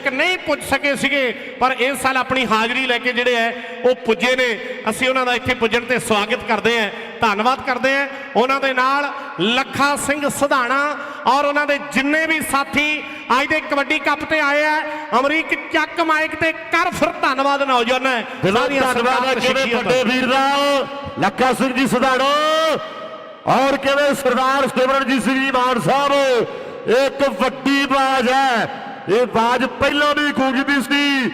ਇੱਕ ਨਹੀਂ ਪੁੱਜ ਸਕੇ ਸੀਗੇ ਪਰ ਇਸ ਸਾਲ ਆਪਣੀ ਹਾਜ਼ਰੀ ਲੈ ਕੇ ਜਿਹੜੇ ਹੈ ਉਹ ਪੁੱਜੇ ਨੇ। ਅਸੀਂ ਉਹਨਾਂ ਦਾ ਇੱਥੇ ਪੁੱਜਣ ਤੇ ਸਵਾਗਤ ਕਰਦੇ ਹਾਂ ਧੰਨਵਾਦ ਕਰਦੇ ਹਾਂ ਉਹਨਾਂ ਦੇ ਨਾਲ ਲੱਖਾ ਸਿੰਘ ਸਧਾਣਾ ਔਰ ਉਹਨਾਂ ਦੇ ਜਿੰਨੇ ਵੀ ਸਾਥੀ ਅੱਜ ਦੇ ਕਬੱਡੀ ਕੱਪ ਤੇ ਆਏ ਆ ਅਮਰੀਕ ਚੱਕ ਮਾਈਕ ਤੇ ਕਰ ਫਿਰ ਧੰਨਵਾਦ ਨੌਜਵਾਨ ਸਾਰੀਆਂ ਧੰਨਵਾਦ ਕਿਵੇਂ। ਵੱਡੇ ਵੀਰ ਦਾ ਲੱਖਾ ਸਿੰਘ ਜੀ ਸਦਾੜੋ ਔਰ ਕਿਵੇਂ ਸਰਦਾਰ ਸਿਮਰਨਜੀਤ ਸਿੰਘ ਜੀ ਮਾਨ ਸਾਹਿਬ ਇੱਕ ਵੱਡੀ ਬਾਜ਼ ਹੈ ਇਹ ਬਾਜ਼ ਪਹਿਲਾਂ ਵੀ ਗੂੰਜਦੀ ਸੀ।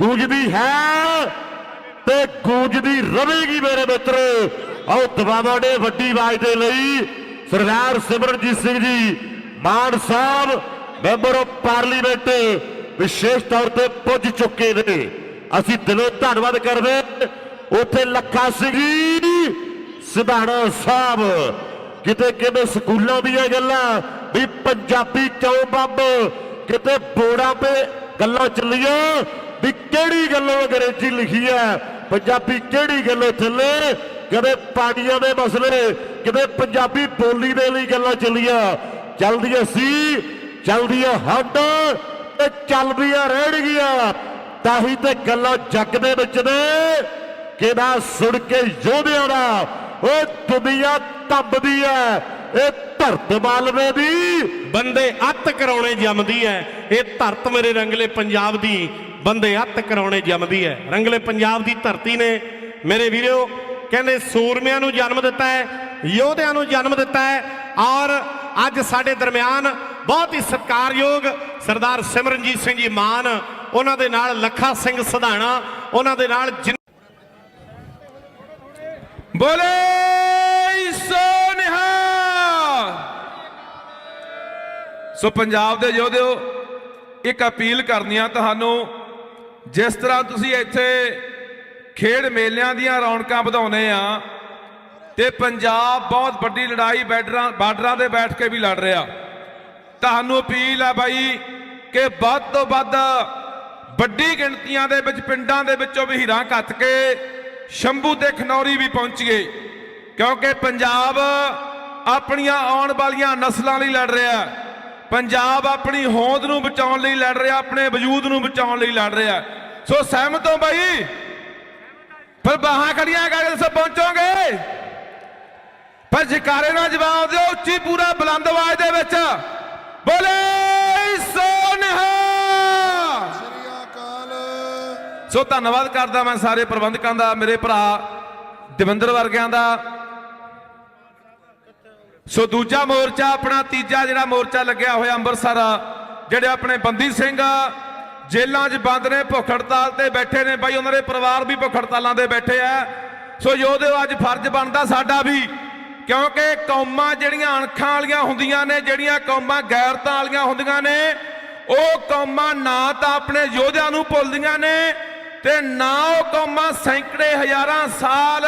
ਗੂੰਜਦੀ ਹੈ ਤੇ ਗੂੰਜਦੀ ਰਹੇਗੀ ਮੇਰੇ ਮਿੱਤਰੋ। ਆਓ ਦਬਾਵਾਂ ਨੇ ਵੱਡੀ ਬਾਜ਼ ਦੇ ਲਈ Sardar Simranjeet Singh ji, Mann Sahib, member of parliament ਵਿਸ਼ੇਸ਼ ਤੌਰ ਤੇ ਪੁੱਜ ਚੁੱਕੇ ਨੇ। ਅਸੀਂ ਦਿਲੋਂ ਧੰਨਵਾਦ ਕਰਦੇ ਉੱਥੇ ਲੱਖਾ ਸਿੰਘ ਜੀ, ਸਿਧਾਣਾ ਸਾਹਿਬ, ਕਿਤੇ ਕਿਤੇ ਸਕੂਲਾਂ ਦੀਆਂ ਗੱਲਾਂ, ਵੀ ਪੰਜਾਬੀ ਚੌਂ ਬੰਬ ਕਿਤੇ ਬੋਰਡਾਂ 'ਤੇ ਗੱਲਾਂ ਚੱਲੀਆਂ? ਵੀ ਕਿਹੜੀ ਗੱਲੋਂ ਅੰਗਰੇਜ਼ੀ ਲਿਖੀ ਹੈ? ਪੰਜਾਬੀ ਕਿਹੜੀ ਗੱਲੋਂ ਥੱਲੇ? ਕਦੇ ਪਾਣੀਆਂ ਦੇ ਮਸਲੇ, ਕਿਤੇ ਪੰਜਾਬੀ ਬੋਲੀ ਦੇ ਲਈ ਗੱਲਾਂ ਚੱਲੀਆਂ? ਚੱਲਦੀਆਂ ਸੀ, ਚੱਲਦੀਆਂ ਹੱਡ ਤੇ ਚੱਲਦੀਆਂ ਰਹਿਣਗੀਆਂ। ਤਾਂ ਹੀ ਤੇ ਗੱਲਾਂ ਜੱਗ ਦੇ ਵਿੱਚ ਨੇ। ਕਿਹਦਾ ਸੁਣ ਕੇ ਯੋਧਿਆਂ ਦਾ? ਉਹ ਦੁਨੀਆ ਤੱਬਦੀ ਹੈ। ਇਹ ਧਰਤ ਮਾਲਵੇ ਦੀ। ਬੰਦੇ ਅੱਤ ਕਰਾਉਣੇ ਜੰਮਦੀ ਹੈ ਇਹ ਧਰਤ ਮੇਰੇ ਰੰਗਲੇ ਪੰਜਾਬ ਦੀ, ਬੰਦੇ ਅੱਤ ਕਰਾਉਣੇ ਜੰਮਦੀ ਹੈ ਰੰਗਲੇ ਪੰਜਾਬ ਦੀ ਧਰਤੀ ਨੇ। ਮੇਰੇ ਵੀਰੋ, ਕਹਿੰਦੇ ਸੂਰਮਿਆਂ ਨੂੰ ਜਨਮ ਦਿੱਤਾ ਹੈ ਯੋਧਿਆਂ ਨੂੰ ਜਨਮ ਦਿੱਤਾ ਹੈ ਔਰ ਅੱਜ ਸਾਡੇ ਦਰਮਿਆਨ ਬਹੁਤ ਹੀ ਸਤਿਕਾਰਯੋਗ ਸਰਦਾਰ ਸਿਮਰਨਜੀਤ ਸਿੰਘ ਜੀ ਮਾਨ, ਉਹਨਾਂ ਦੇ ਨਾਲ ਲੱਖਾ ਸਿੰਘ ਸਧਾਣਾ, ਉਹਨਾਂ ਦੇ ਨਾਲ ਬੋਲੇ! ਸੋ ਪੰਜਾਬ ਦੇ ਯੋਧਿਓ, ਇੱਕ ਅਪੀਲ ਕਰਨੀ ਆ ਤੁਹਾਨੂੰ, ਜਿਸ ਤਰ੍ਹਾਂ ਤੁਸੀਂ ਇੱਥੇ ਖੇਡ ਮੇਲਿਆਂ ਦੀਆਂ ਰੌਣਕਾਂ ਵਧਾਉਨੇ ਆ, ਤੇ ਪੰਜਾਬ ਬਹੁਤ ਵੱਡੀ ਲੜਾਈ ਬੈਡਰਾਂ, ਬਾਰਡਰਾਂ ਤੇ ਬੈਠ ਕੇ ਵੀ ਲੜ ਰਿਹਾ ਤੁਹਾਨੂੰ ਅਪੀਲ ਆ ਬਾਈ ਕਿ ਵੱਧ ਤੋਂ ਵੱਧ ਵੱਡੀ ਗਿਣਤੀਆਂ ਦੇ ਵਿੱਚ, ਪਿੰਡਾਂ ਦੇ ਵਿੱਚੋਂ ਵੀ ਹੀਰਾਂ ਕੱਤ ਕੇ ਸ਼ੰਭੂ ਤੇ ਖਨੌਰੀ ਵੀ ਪਹੁੰਚੀਏ, ਕਿਉਂਕਿ ਪੰਜਾਬ ਆਪਣੀਆਂ ਆਉਣ ਵਾਲੀਆਂ ਨਸਲਾਂ ਲਈ ਲੜ ਰਿਹਾ ਹੈ। ਪੰਜਾਬ ਆਪਣੀ ਹੋਂਦ ਨੂੰ ਬਚਾਉਣ ਲਈ ਲੜ ਰਿਹਾ, ਆਪਣੇ ਵਜੂਦ ਨੂੰ ਬਚਾਉਣ ਲਈ ਲੜ ਰਿਹਾ। ਸੋ ਸਹਿਮਤ ਹੋ ਬਾਈ? ਫਿਰ ਬਾਹਾਂ ਖੜੀਆਂ ਕਰਕੇ ਦੱਸੋ ਪਹੁੰਚੋਗੇ? ਪਰ ਜਕਾਰੇ ਨਾਲ ਜਵਾਬ ਦਿਓ, ਉੱਚੀ ਪੂਰਾ ਬੁਲੰਦ ਆਵਾਜ਼ ਦੇ ਵਿੱਚ। ਬੋਲੇ, ਸੋ ਨਿਹਾਲ! ਸ੍ਰੀ ਅਕਾਲ ਸੋ ਧੰਨਵਾਦ ਕਰਦਾ ਮੈਂ ਸਾਰੇ ਪ੍ਰਬੰਧਕਾਂ ਦਾ, ਮੇਰੇ ਭਰਾ ਦਵਿੰਦਰ ਵਰਗਿਆਂ ਦਾ। ਸੋ ਦੂਜਾ ਮੋਰਚਾ, ਆਪਣਾ ਤੀਜਾ ਜਿਹੜਾ ਮੋਰਚਾ ਲੱਗਿਆ ਹੋਇਆ ਅੰਮ੍ਰਿਤਸਰ, ਜਿਹੜੇ ਆਪਣੇ ਬੰਦੀ ਸਿੰਘ ਜੇਲ੍ਹਾਂ 'ਚ ਬੰਦ ਨੇ, ਭੁੱਖ ਹੜਤਾਲ ਤੇ ਬੈਠੇ ਨੇ, ਬਾਈ ਉਹਨਾਂ ਦੇ ਪਰਿਵਾਰ ਵੀ ਭੁੱਖ ਹੜਤਾਲਾਂ ਤੇ ਬੈਠੇ ਆ। ਸੋ ਯੋਧਿਓ, ਅੱਜ ਫਰਜ਼ ਬਣਦਾ ਸਾਡਾ ਵੀ, ਕਿਉਂਕਿ ਕੌਮਾਂ ਜਿਹੜੀਆਂ ਅਣਖਾਂ ਵਾਲੀਆਂ ਹੁੰਦੀਆਂ ਨੇ, ਜਿਹੜੀਆਂ ਕੌਮਾਂ ਗੈਰਤਾਂ ਵਾਲੀਆਂ ਹੁੰਦੀਆਂ ਨੇ, ਉਹ ਕੌਮਾਂ ਨਾ ਤਾਂ ਆਪਣੇ ਯੋਧਿਆਂ ਨੂੰ ਭੁੱਲਦੀਆਂ ਨੇ, ਤੇ ਨਾ ਉਹ ਕੌਮਾਂ ਸੈਂਕੜੇ ਹਜ਼ਾਰਾਂ ਸਾਲ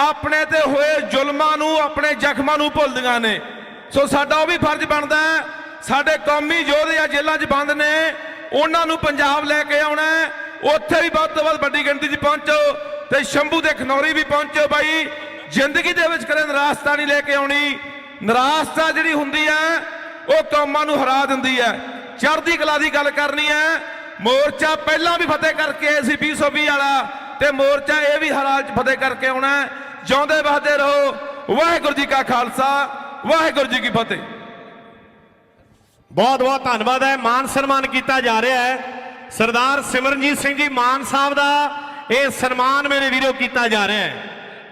ਆਪਣੇ ਤੇ ਹੋਏ ਜ਼ੁਲਮਾਂ ਨੂੰ, ਆਪਣੇ ਜ਼ਖਮਾਂ ਨੂੰ ਭੁੱਲਦੀਆਂ ਨੇ। ਸੋ ਸਾਡਾ ਉਹ ਵੀ ਫਰਜ਼ ਬਣਦਾ ਹੈ। ਸਾਡੇ ਕੌਮੀ ਯੋਧੇ ਆ ਜੇਲ੍ਹਾਂ 'ਚ ਬੰਦ ਨੇ। ਉਹਨਾਂ ਨੂੰ ਪੰਜਾਬ ਲੈ ਕੇ ਆਉਣਾ ਉੱਥੇ ਵੀ ਵੱਧ ਤੋਂ ਵੱਧ ਵੱਡੀ ਗਿਣਤੀ 'ਚ ਪਹੁੰਚੋ ਤੇ ਸ਼ੰਭੂ ਦੇ ਖਨੌਰੀ ਵੀ ਪਹੁੰਚੋ ਬਾਈ। ਜ਼ਿੰਦਗੀ ਦੇ ਵਿੱਚ ਕਦੇ ਨਿਰਾਸ਼ਤਾ ਨਹੀਂ ਲੈ ਕੇ ਆਉਣੀ। ਨਿਰਾਸ਼ਤਾ ਜਿਹੜੀ ਹੁੰਦੀ ਹੈ, ਉਹ ਕੌਮਾਂ ਨੂੰ ਹਰਾ ਦਿੰਦੀ ਹੈ। ਚੜ੍ਹਦੀ ਕਲਾ ਦੀ ਗੱਲ ਕਰਨੀ ਹੈ। ਮੋਰਚਾ ਪਹਿਲਾਂ ਵੀ ਫਤਿਹ ਕਰਕੇ ਆਏ ਸੀ 2020 ਵਾਲਾ। ਤੇ ਮੋਰਚਾ ਇਹ ਵੀ ਹਰਾ ਚ ਫਤਿਹ ਕਰਕੇ ਆਉਣਾ ਜਿਉਂਦੇ ਵਸਦੇ ਰਹੋ। ਵਾਹਿਗੁਰੂ ਜੀ ਕਾ ਖਾਲਸਾ, ਵਾਹਿਗੁਰੂ ਜੀ ਕੀ ਫਤਿਹ। ਬਹੁਤ ਬਹੁਤ ਧੰਨਵਾਦ ਹੈ। ਮਾਨ ਸਨਮਾਨ ਕੀਤਾ ਜਾ ਰਿਹਾ ਹੈ। ਸਰਦਾਰ ਸਿਮਰਨਜੀਤ ਸਿੰਘ ਜੀ, ਮਾਨ ਸਾਹਿਬ ਦਾ ਇਹ ਸਨਮਾਨ ਮੇਰੇ ਵੀਰੋ ਕੀਤਾ ਜਾ ਰਿਹਾ ਹੈ।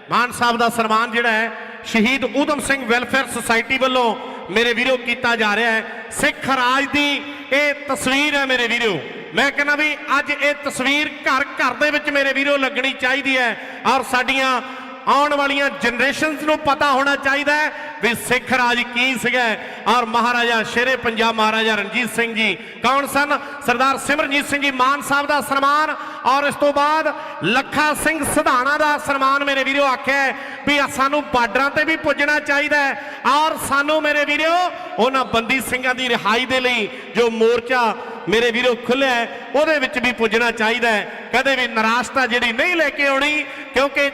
ਮਾਨ ਸਾਹਿਬ ਦਾ ਸਨਮਾਨ ਜਿਹੜਾ ਹੈ, ਸ਼ਹੀਦ ਊਧਮ ਸਿੰਘ ਵੈਲਫੇਅਰ ਸੁਸਾਇਟੀ ਵੱਲੋਂ ਮੇਰੇ ਵੀਰੋ ਕੀਤਾ ਜਾ ਰਿਹਾ ਹੈ। ਸਿੱਖ ਰਾਜ ਦੀ ਇਹ ਤਸਵੀਰ ਹੈ ਮੇਰੇ ਵੀਰੋ। ਮੈਂ ਕਹਿੰਦਾ ਵੀ ਅੱਜ ਇਹ ਤਸਵੀਰ ਘਰ ਘਰ ਦੇ ਵਿੱਚ ਮੇਰੇ ਵੀਰੋ ਲੱਗਣੀ ਚਾਹੀਦੀ ਹੈ ਔਰ ਸਾਡੀਆਂ ਆਉਣ ਵਾਲੀਆਂ ਜਨਰੇਸ਼ਨਸ ਨੂੰ ਪਤਾ ਹੋਣਾ ਚਾਹੀਦਾ ਹੈ ਵੀ ਸਿੱਖ ਰਾਜ ਕੀ ਸੀਗਾ। ਔਰ ਮਹਾਰਾਜਾ ਸ਼ੇਰੇ ਪੰਜਾਬ ਮਹਾਰਾਜਾ ਰਣਜੀਤ ਸਿੰਘ ਜੀ ਕੌਣ ਸਨ? ਸਰਦਾਰ ਸਿਮਰਨਜੀਤ ਸਿੰਘ ਜੀ ਮਾਨ ਸਾਹਿਬ ਦਾ ਸਨਮਾਨ। ਔਰ ਇਸ ਤੋਂ ਬਾਅਦ ਲੱਖਾ ਸਿੰਘ ਸਧਾਣਾ ਦਾ ਸਨਮਾਨ ਮੇਰੇ ਵੀਰੋ ਆਖਿਆ ਵੀ ਸਾਨੂੰ ਬਾਰਡਰਾਂ ਤੇ ਵੀ ਪੁੱਜਣਾ ਚਾਹੀਦਾ ਹੈ। ਔਰ ਸਾਨੂੰ ਮੇਰੇ ਵੀਰੋ, ਉਹਨਾਂ ਬੰਦੀ ਸਿੰਘਾਂ ਦੀ ਰਿਹਾਈ ਦੇ ਲਈ ਜੋ ਮੋਰਚਾ ਮੇਰੇ ਵੀਰੋ ਖੁੱਲਿਆ ਉਹਦੇ ਵਿੱਚ ਵੀ ਪੁੱਜਣਾ ਚਾਹੀਦਾ ਹੈ। ਕਦੇ ਵੀ ਨਿਰਾਸ਼ਤਾ ਜਿਹੜੀ ਨਹੀਂ ਲੈ ਕੇ ਆਉਣੀ, ਕਿਉਂਕਿ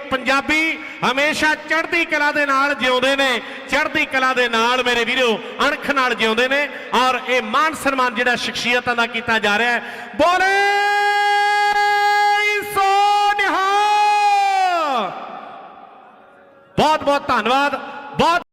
ਪੰਜਾਬੀ ਹਮੇਸ਼ਾ ਚੜ੍ਹਦੀ ਕਲਾ ਦੇ ਨਾਲ ਜਿਉਂਦੇ ਨੇ, ਚੜ੍ਹਦੀ ਕਲਾ ਦੇ ਨਾਲ ਮੇਰੇ ਵੀਰੋ, ਅਣਖ ਨਾਲ ਜਿਉਂਦੇ ਨੇ ਔਰ ਇਹ ਮਾਨ ਸਨਮਾਨ ਜਿਹੜਾ ਸ਼ਖਸੀਅਤਾਂ ਦਾ ਕੀਤਾ ਜਾ ਰਿਹਾ ਹੈ। ਬੋਲੇ ਸੋ ਬਹੁਤ ਬਹੁਤ ਧੰਨਵਾਦ, ਬਹੁਤ